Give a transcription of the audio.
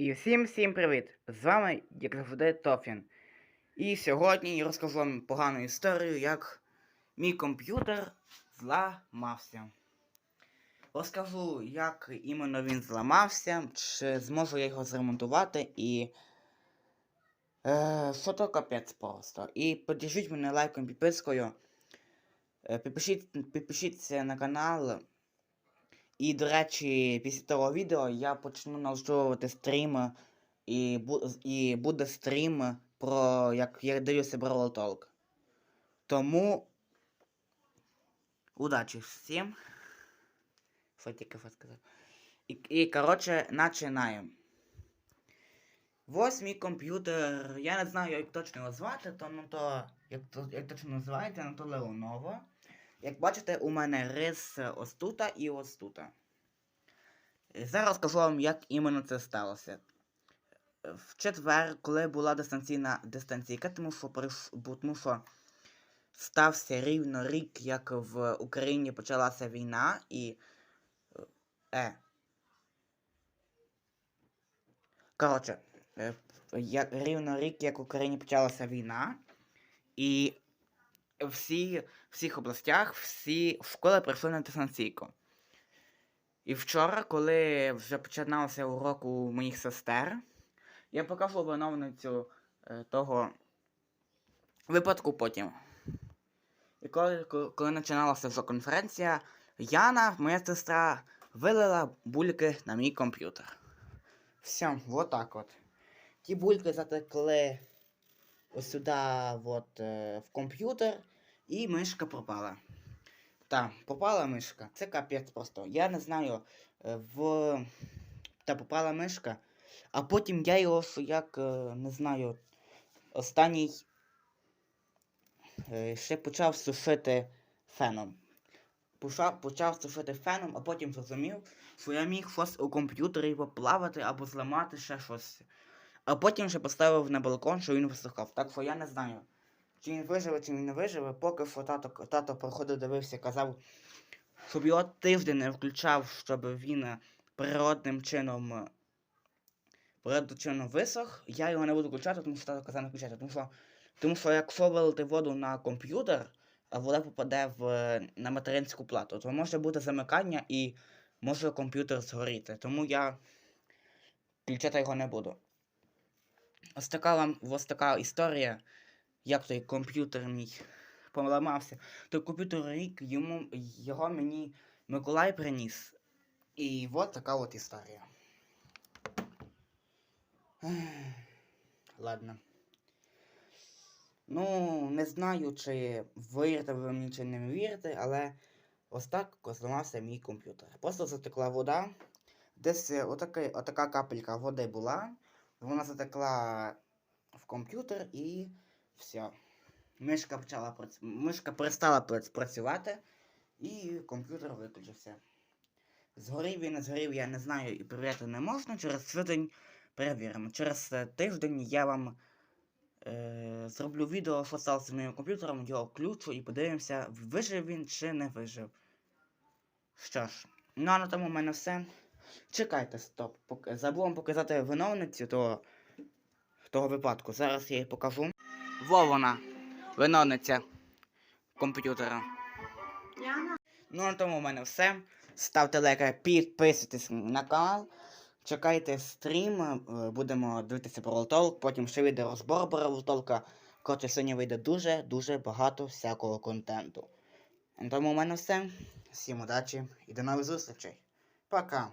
І всім всім привіт! З вами, як завжди, Тофін. І сьогодні я розкажу вам погану історію, як мій комп'ютер зламався. Розкажу, як іменно він зламався, чи зможу я його зремонтувати і. Е, що то капець просто. І подержіть мене лайком підпискою. Е, підпишіть, підпишіться на канал. І, до речі, після того відео я почну налаштовувати стрім, і, бу- і буде стрім про як я дивлюся Brawl Talk. Тому. Удачі всім. Що тільки сказав. І, і коротше, починаємо. Ось мій комп'ютер. Я не знаю, як точно його звати, то ну то. Як, як точно називається, ну то Lenovo. Як бачите, у мене рис ось тут і ось тут. Е, Зараз скажу вам, як іменно це сталося. Е, В четвер, коли була дистанційна дистанційка, тому що, тому що стався рівно рік, як в Україні почалася війна, і. Е. Коротше, е, як, рівно рік, як в Україні почалася війна, і всі, всіх областях всі школи прийшли на дистанційку. І вчора, коли вже починався урок у моїх сестер, я покажу виновницю е, того випадку потім. І коли, коли, починалася вже конференція, Яна, моя сестра, вилила бульки на мій комп'ютер. Все, вот так от. Ті бульки затекли ось сюди, от, е, в комп'ютер, і мишка пропала. Так, попала мишка. Це капець просто. Я не знаю, е, в. Та попала мишка. А потім я його як, е, не знаю, останній ще почав сушити феном. Почав, почав сушити феном, а потім зрозумів, що я міг щось у комп'ютері поплавати або зламати ще щось. А потім ще поставив на балкон, що він висохав. Так що я не знаю, чи він виживе, чи він не виживе, поки що тато, тато проходив, дивився, казав, щоб його тиждень не включав, щоб він природним чином. Природним чином висох, я його не буду включати, тому що тато казав не включати. Тому що, тому що якщо вилити воду на комп'ютер, а вода попаде в, на материнську плату, то може бути замикання і може комп'ютер згоріти. Тому я включати його не буду. Ось така вам ось така історія, як той комп'ютер мій поламався. Той комп'ютер рік йому його мені Миколай приніс. І от така от історія. Ладно. Ну, не знаю, чи вірите ви мені, чи не вірите, але ось так зламався мій комп'ютер. Просто затекла вода. Десь отака, отака капелька води була. Вона затекла в комп'ютер і все. Мишка почала прац... Мишка перестала працювати, і комп'ютер виключився. Згорів він, не згорів, я не знаю і перевіряти не можна. Через тиждень перевіримо. Через е, тиждень я вам е, зроблю відео, що сталося з моїм комп'ютером, його включу і подивимося, вижив він чи не вижив. Що ж, ну а на тому в мене все. Чекайте, стоп. Забув вам показати виновницю того, того випадку. Зараз я її покажу. Во вона, виновниця комп'ютера. Ну на тому в мене все. Ставте лайки, підписуйтесь на канал. Чекайте стрім, е, будемо дивитися про Толк, потім ще вийде розбор про Толка. Коротше, сьогодні вийде дуже-дуже багато всякого контенту. На тому в мене все. Всім удачі і до нових зустрічей. Пока.